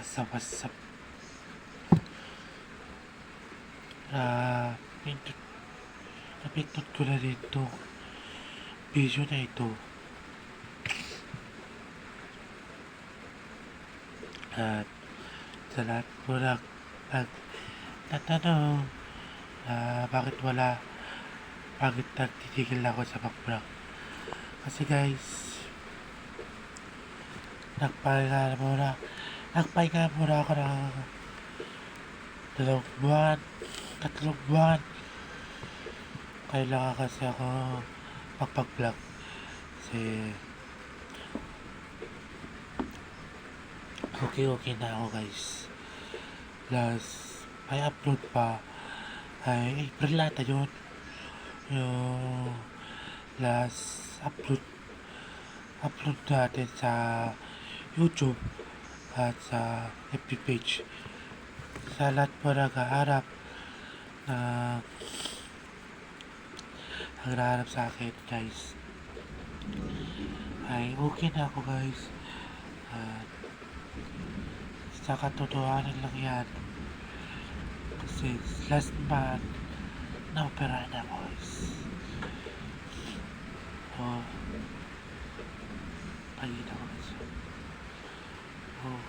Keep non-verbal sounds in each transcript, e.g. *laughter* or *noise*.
What's up, what's up? Ah, pindot, napindot ko na dito. Video na ito. At sa lahat po na nag tatanong na bakit wala bakit nagtitigil ako sa mag-vlog. Kasi guys, nagpahinga na muna. Nagpahinga muna ako ng dalawang buwan, tatlong buwan. Kailangan kasi ako magpag-vlog. Kasi okay okay na ako guys. Plus, may upload pa. Ay, April ata yun. Yung last upload upload natin sa YouTube at sa FB page. Sa lahat po nag-aarap na naghahanap sa akin guys. Ay okay na ako guys. At sa katotohanan lang yan. Kasi last month na-operahan ako guys. Oh. Pagina ko kasi. Oh.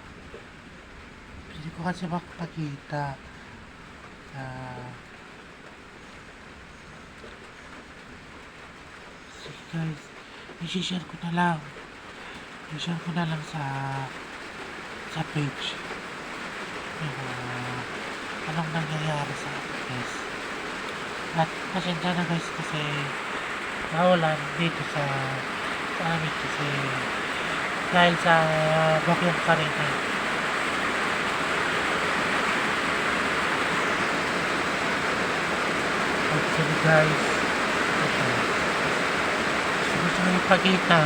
Pwede ko kasi makapagkita na Sige guys, i-share ko na lang. I-share ko na lang sa sa page. Yung uh, anong nangyayari sa guys. At pasensya na guys kasi nawalan dito sa sa amin kasi dahil sa bagyong Karina. Guys, ito. Gusto ko ipakita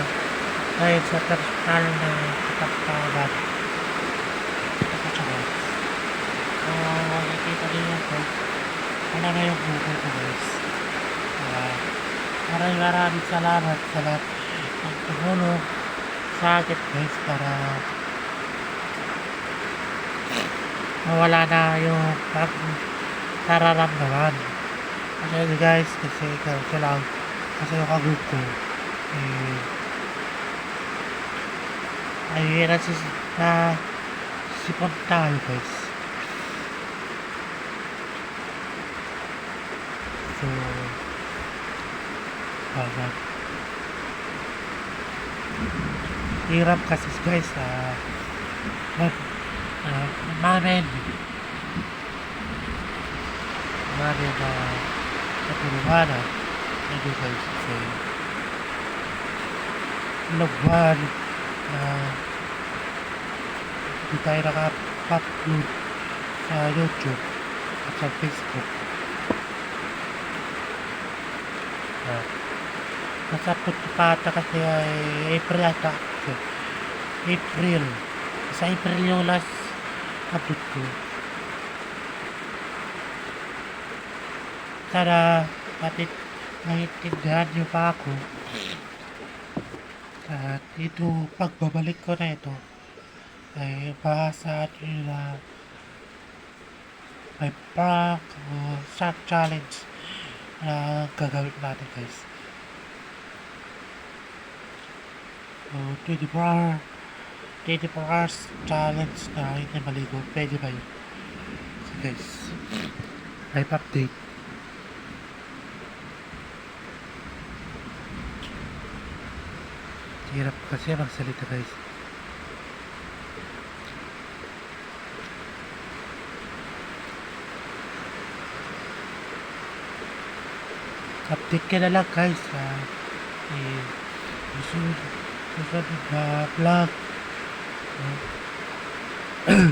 dahil sa personal na kapagpagan. Ito siya guys. So, nakikita din guys. Ano na yung buko ko guys. Uh, maraming maraming salamat sa lahat ng tumulong sa akin guys para mawala na yung nararamdaman. Kasi guys, kasi kasi lang kasi yung kagroup ko eh ay na si na sipon tayo guys. So, Ayan. Hirap kasi guys ah mag uh, mamen mamen na na hindi guys kasi lagwan na hindi tayo nakapag-upload sa YouTube at sa Facebook ah Nasapot ko pa ata kasi ay April ata. April. Sa April yung last upload ko. Sana atit naiintindihan niyo pa ako. At ito, pagbabalik ko na ito, ay bahasa nyo na may prank o sa challenge na gagawin natin guys. So, 24 hour, 24 hours challenge na hindi maligo. Pwede ba yun? So guys, live update. Hirap kasi magsalita guys. Update ka na lang guys. Uh, eh, susunod susunod na vlog. *clears throat*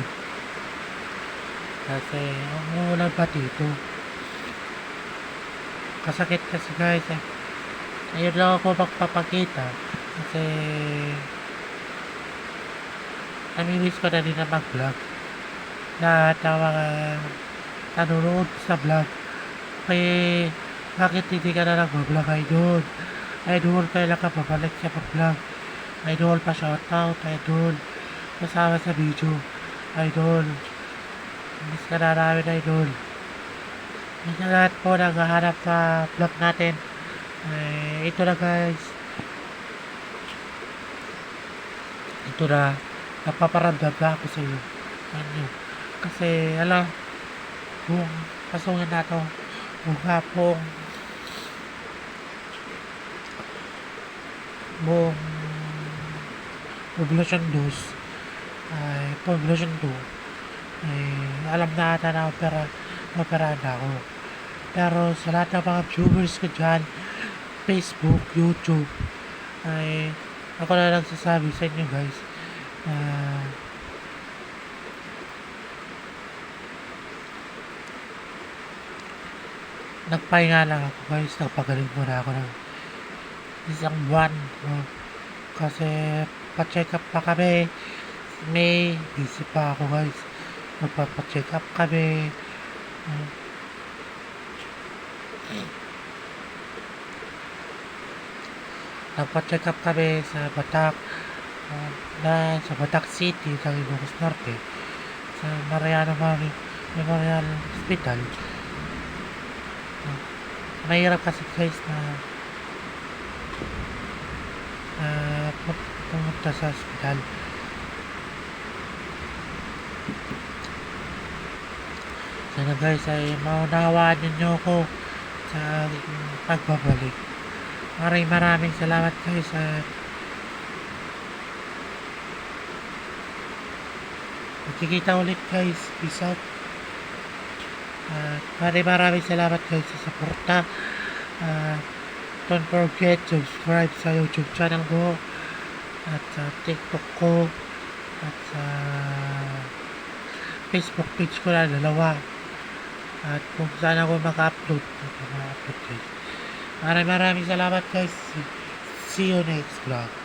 Kasi umuulan pa dito. Kasakit kasi guys eh. Ayun lang ako magpapakita. Kasi namimiss ko na din na mag-vlog. Lahat ng nanonood sa vlog. Kaya bakit hindi ka na nag-vlog idol? Idol, kailan ka babalik sa vlog? Idol, pa shoutout, idol. Kasama sa video. Idol. Miss ka na namin, Idol. Miss na lahat po naghahanap sa vlog natin. Eh, ito na guys. Ito na. Napaparamdam na ako sa iyo. Ano? Kasi, alam, kung pasungan na to, mukha pong buong Poblacion 2 ay Poblacion 2 ay alam na ata na opera opera ako pero sa lahat ng mga viewers ko dyan Facebook, YouTube ay ako na nagsasabi sa inyo guys na nagpahinga lang ako guys. Nagpagaling muna ako ng isang buwan no? kasi pa-check up pa kami. May busy pa ako guys. Magpapa-check up kami. No? nagpa-check up kami sa Batak uh, na sa Batak City sa Ilocos Norte sa Mariano Mari- Memorial Hospital. Uh, mahirap kasi guys na uh, pumunta sa hospital. Sana guys ay maunawaan ninyo ako sa pagbabalik. Maraming maraming salamat guys at magkikita ulit guys peace out. At maraming maraming salamat guys sa suporta. At don't forget to subscribe sa youtube channel ko at sa tiktok ko at sa facebook page ko na dalawa. At kung saan ako maka-upload maka-upload guys maraming maraming salamat guys. See you next vlog